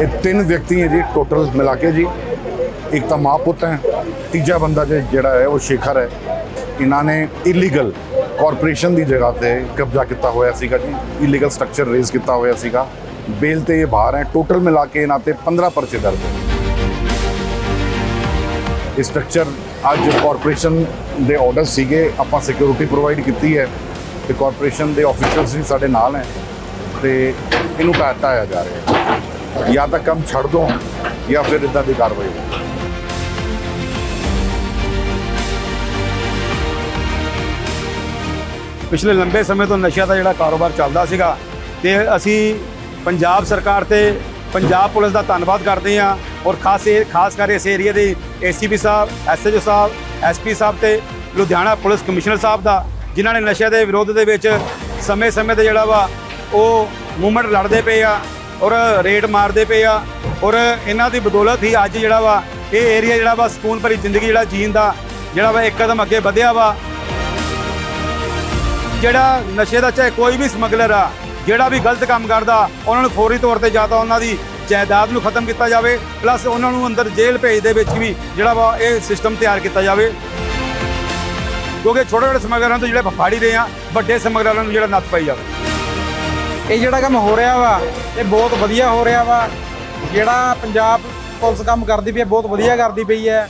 ਇਹ ਤਿੰਨ ਵਿਅਕਤੀ ਹੈ ਜੀ ਟੋਟਲ ਮਿਲਾ ਕੇ ਜੀ। ਇੱਕ ਤਾਂ ਮਾਂ ਪੁੱਤ ਹੈ, ਤੀਜਾ ਬੰਦਾ ਜਿਹੜਾ ਹੈ, ਉਹ ਸ਼ੇਖਰ ਹੈ। ਇਹਨਾਂ ਨੇ ਇਲੀਗਲ ਕਾਰਪੋਰੇਸ਼ਨ ਦੀ ਜਗ੍ਹਾ ਤੇ ਕਬਜ਼ਾ ਕੀਤਾ ਹੋਇਆ ਸੀਗਾ ਜੀ। ਇਲੀਗਲ ਸਟਰਕਚਰ ਰੇਜ਼ ਕੀਤਾ ਹੋਇਆ ਸੀਗਾ। ਬੇਲ ਤੇ ਇਹ ਬਾਹਰ ਹੈ ਟੋਟਲ ਮਿਲਾ ਕੇ ਇਹਨਾਂ ਤੇ 15 ਪਰਚੇ ਦਰਜ ਹੈ। ਇਹ ਸਟਰਕਚਰ ਅੱਜ ਕਾਰਪੋਰੇਸ਼ਨ ਦੇ ਆਰਡਰ ਸੀਗੇ, ਆਪਾਂ ਸਿਕਿਉਰਿਟੀ ਪ੍ਰੋਵਾਈਡ ਕੀਤੀ ਹੈ। ਤੇ ਕਾਰਪੋਰੇਸ਼ਨ ਦੇ ਆਫੀਸ਼ੀਅਲਸ ਵੀ ਸਾਡੇ ਨਾਲ ਹੈ। ਤੇ ਇਹਨੂੰ ਢਾਹ ਜਾ ਰਿਹਾ ਹੈ। ਜਾਂ ਤਾਂ ਕੰਮ ਛੱਡ ਦੋ, ਜਾਂ ਫਿਰ ਇਦਾਂ ਦੀ ਕਾਰਵਾਈ ਹੋਵੇ। ਪਿਛਲੇ ਲੰਬੇ ਸਮੇਂ ਤੋਂ ਨਸ਼ਿਆਂ ਦਾ ਜਿਹੜਾ ਕਾਰੋਬਾਰ ਚੱਲਦਾ ਸੀਗਾ ਤੇ ਅਸੀਂ ਪੰਜਾਬ ਸਰਕਾਰ ਤੇ ਪੰਜਾਬ ਪੁਲਿਸ ਦਾ ਧੰਨਵਾਦ ਕਰਦੇ ਹਾਂ ਔਰ ਖਾਸ ਇਹ, ਖਾਸ ਕਰ ਇਸ ਏਰੀਆ ਦੇ ਏਸੀਪੀ ਸਾਹਿਬ, ਐਸਐਚਓ ਸਾਹਿਬ, ਐਸਪੀ ਸਾਹਿਬ ਤੇ ਲੁਧਿਆਣਾ ਪੁਲਿਸ ਕਮਿਸ਼ਨਰ ਸਾਹਿਬ ਦਾ, ਜਿਨ੍ਹਾਂ ਨੇ ਨਸ਼ਿਆਂ ਦੇ ਵਿਰੋਧ ਦੇ ਵਿੱਚ ਸਮੇਂ-ਸਮੇਂ ਤੇ ਜਿਹੜਾ ਵਾ ਉਹ ਮੂਵਮੈਂਟ ਲੜਦੇ ਪਏ ਆ। ਔਰ ਰੇਡ ਮਾਰਦੇ ਪਏ ਆ। ਔਰ ਇਹਨਾਂ ਦੀ ਬਦੌਲਤ ਹੀ ਅੱਜ ਜਿਹੜਾ ਵਾ, ਇਹ ਏਰੀਆ ਜਿਹੜਾ ਵਾ, ਸਕੂਨ ਭਰੀ ਜ਼ਿੰਦਗੀ ਜਿਹੜਾ ਜੀਣ ਦਾ ਜਿਹੜਾ ਵਾ ਇੱਕ ਕਦਮ ਅੱਗੇ ਵਧਿਆ ਵਾ। ਜਿਹੜਾ ਨਸ਼ੇ ਦਾ ਚਾਹੇ ਕੋਈ ਵੀ ਸਮਗਲਰ ਆ, ਜਿਹੜਾ ਵੀ ਗਲਤ ਕੰਮ ਕਰਦਾ, ਉਹਨਾਂ ਨੂੰ ਫੌਰੀ ਤੌਰ ਤੇ ਜਾਂ ਤਾਂ ਉਹਨਾਂ ਦੀ ਜਾਇਦਾਦ ਨੂੰ ਖਤਮ ਕੀਤਾ ਜਾਵੇ, ਪਲੱਸ ਉਹਨਾਂ ਨੂੰ ਅੰਦਰ ਜੇਲ੍ਹ ਭੇਜ ਦੇ ਵਿੱਚ ਵੀ ਜਿਹੜਾ ਵਾ, ਇਹ ਸਿਸਟਮ ਤਿਆਰ ਕੀਤਾ ਜਾਵੇ। ਕਿਉਂਕਿ ਛੋਟੇ ਛੋਟੇ ਸਮਗਲਰਾਂ ਤੋਂ ਜਿਹੜੇ ਫਾੜੀ ਰਹੇ ਆ, ਵੱਡੇ ਸਮਗਲਰਾਂ ਨੂੰ ਜਿਹੜਾ ਨੱਥ ਪਾਈ ਜਾਵੇ। ਇਹ ਜਿਹੜਾ ਕੰਮ ਹੋ ਰਿਹਾ ਵਾ ਇਹ ਬਹੁਤ ਵਧੀਆ ਹੋ ਰਿਹਾ ਵਾ। ਜਿਹੜਾ ਪੰਜਾਬ ਪੁਲਿਸ ਕੰਮ ਕਰਦੀ ਪਈ ਹੈ ਬਹੁਤ ਵਧੀਆ ਕਰਦੀ ਪਈ ਹੈ।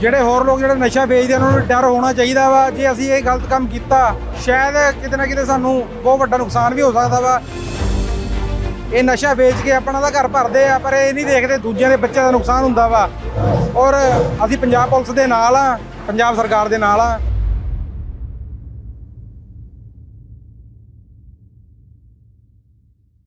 ਜਿਹੜੇ ਹੋਰ ਲੋਕ ਜਿਹੜੇ ਨਸ਼ਾ ਵੇਚਦੇ ਆ, ਉਹਨਾਂ ਨੂੰ ਡਰ ਹੋਣਾ ਚਾਹੀਦਾ ਵਾ। ਜੇ ਅਸੀਂ ਇਹ ਗਲਤ ਕੰਮ ਕੀਤਾ ਸ਼ਾਇਦ ਕਿਤੇ ਨਾ ਕਿਤੇ ਸਾਨੂੰ ਬਹੁਤ ਵੱਡਾ ਨੁਕਸਾਨ ਵੀ ਹੋ ਸਕਦਾ ਵਾ। ਇਹ ਨਸ਼ਾ ਵੇਚ ਕੇ ਆਪਣਾ ਦਾ ਘਰ ਭਰਦੇ ਆ ਪਰ ਇਹ ਨਹੀਂ ਦੇਖਦੇ ਦੂਜਿਆਂ ਦੇ ਬੱਚਿਆਂ ਦਾ ਨੁਕਸਾਨ ਹੁੰਦਾ ਵਾ। ਔਰ ਅਸੀਂ ਪੰਜਾਬ ਪੁਲਿਸ ਦੇ ਨਾਲ ਆ ਪੰਜਾਬ ਸਰਕਾਰ ਦੇ ਨਾਲ ਆ।